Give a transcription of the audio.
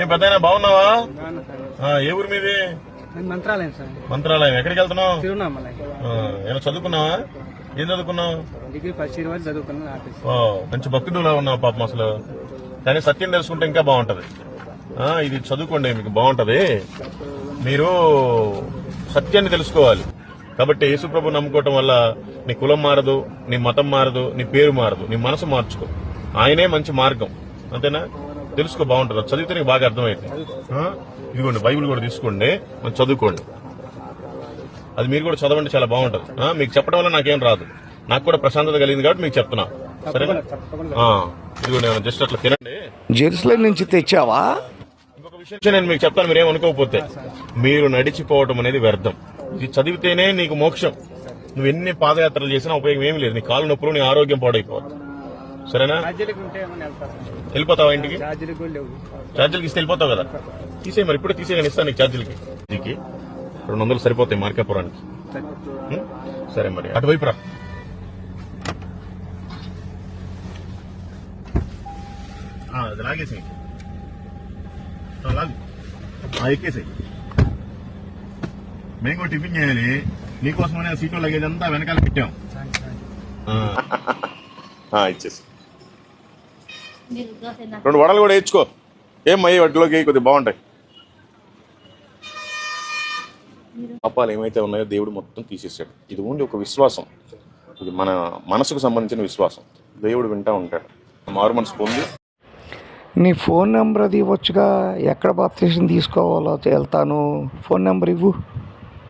ఏం పెద్ద బాగున్నావా? ఏ ఊరు మీది? మంత్రాలయం సార్. మంత్రాలయం. ఎక్కడికి వెళ్తున్నావు? ఏమైనా చదువుకున్నావా? ఏం చదువుకున్నావు? డిగ్రీ ఫస్ట్ ఇయర్ వరకు చదువుకున్నాను మంచి భక్తుడులా ఉన్నావు పాపం అసలు. కానీ సత్యం తెలుసుకుంటే ఇంకా బాగుంటది. ఇది చదువుకోండి మీకు బాగుంటది. మీరు సత్యాన్ని తెలుసుకోవాలి. కాబట్టి యేసుప్రభు నమ్ముకోవటం వల్ల నీ కులం మారదు నీ మతం మారదు నీ పేరు మారదు నీ మనసు మార్చుకో. ఆయనే మంచి మార్గం. అంతేనా? తెలుసుకో బాగుంటుంది? అది చదివితే నీకు బాగా అర్థమైంది? ఇదిగోండి బైబిల్ కూడా తీసుకోండి మనం చదువుకోండి. అది మీరు కూడా చదవండి చాలా బాగుంటది. మీకు చెప్పడం వల్ల నాకేం రాదు. నాకు కూడా ప్రశాంతత కలిగింది కాబట్టి మీకు చెప్తున్నా. సరేనా? తప్పకుండా. ఆ, ఇదిగో నేను జస్ట్ అట్లా తినండి. జెరూసలేం నుంచి తెచ్చావా? ఇంకొక విషయం నేను మీకు చెప్తాను మీరేం అనుకోకపోతే. మీరు నడిచిపోవటం అనేది వ్యర్థం. ఇది చదివితేనే నీకు మోక్షం. నువ్వు ఎన్ని పాదయాత్రలు చేసినా ఉపయోగం ఏమీ లేదు. నీ కాలు నొప్పులు నీ ఆరోగ్యం పాడైపోతుంది సరేనా? వెళ్ళిపోతావా ఇంటికి? ఛార్జీలకు కూడా లేవు ఛార్జీలకి ఇస్తే వెళ్ళిపోతావు కదా. తీసే మరి ఇప్పుడే తీసే ఇస్తాను నీకు ఛార్జీలకి. నీకు రెండు వందలు సరిపోతాయి మార్కాపురానికి. సరే. మరి అటువైపు రా. ఆ, అది లాగేసేయి లాగు. ఎక్కేసేయి. మేము కూడా టిఫిన్ చేయాలి. నీకోసమనే సీట్లో లగేజ్ అంతా వెనకాల పెట్టాం. ఆ, ఇచ్చేసి. రెండు వడలు కూడా వేయించుకో. ఏం అయ్యి వాటిలోకి కొద్దిగా బాగుంటాయి. పాపాలు ఏమైతే ఉన్నాయో దేవుడు మొత్తం తీసేసాడు. ఇది ఓన్లీ ఒక విశ్వాసం. ఇది మన మనసుకు సంబంధించిన విశ్వాసం. దేవుడు వింటా ఉంటాడు. మారు మనసు పొంది. నీ ఫోన్ నెంబర్ అది ఇవ్వచ్చుగా. ఎక్కడ బాప్తీసం తీసుకోవాలో వెళ్తాను. ఫోన్ నెంబర్ ఇవ్వు.